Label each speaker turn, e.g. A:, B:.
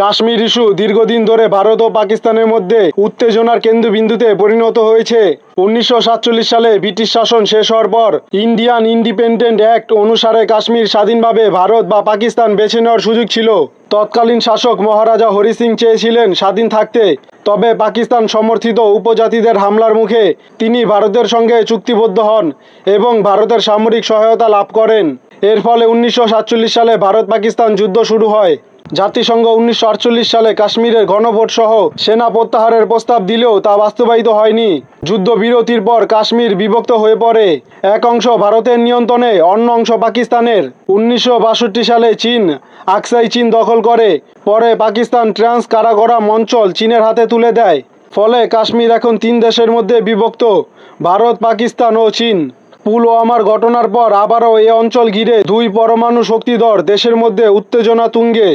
A: Kashmir issue দীর্ঘদিন ধরে ভারত ও পাকিস্তানের মধ্যে উত্তেজনার কেন্দ্রবিন্দুতে পরিণত হয়েছে। উনিশশো সাতচল্লিশ সালে ব্রিটিশ শাসন শেষ হওয়ার পর ইন্ডিয়ান ইন্ডিপেন্ডেন্ট অ্যাক্ট অনুসারে কাশ্মীর স্বাধীনভাবে ভারত বা পাকিস্তান বেছে নেওয়ার সুযোগ ছিল। তৎকালীন শাসক মহারাজা হরি সিং চেয়েছিলেন স্বাধীন থাকতে। তবে পাকিস্তান সমর্থিত উপজাতিদের হামলার মুখে তিনি ভারতের সঙ্গে চুক্তিবদ্ধ হন এবং ভারতের সামরিক সহায়তা লাভ করেন। এর ফলে উনিশশো সাতচল্লিশ সালে ভারত পাকিস্তান যুদ্ধ শুরু হয়। জাতিসংঘ উনিশশো আটচল্লিশ সালে কাশ্মীরের গণভোট সহ সেনা প্রত্যাহারের প্রস্তাব দিলেও তা বাস্তবায়িত হয়নি। যুদ্ধবিরতির পর কাশ্মীর বিভক্ত হয়ে পড়ে। এক অংশ ভারতের নিয়ন্ত্রণে, অন্য অংশ পাকিস্তানের। উনিশশো বাষট্টি সালে চীন, আকসাই চীন দখল করে। পরে পাকিস্তান ট্রান্স কারাগরাম অঞ্চল চীনের হাতে তুলে দেয়। ফলে কাশ্মীর এখন তিন দেশের মধ্যে বিভক্ত, ভারত, পাকিস্তান ও চীন। পুলওয়ামার ঘটনার পর আবারও এ অঞ্চল ঘিরে দুই পরমাণু শক্তিধর দেশের মধ্যে উত্তেজনা তুঙ্গে।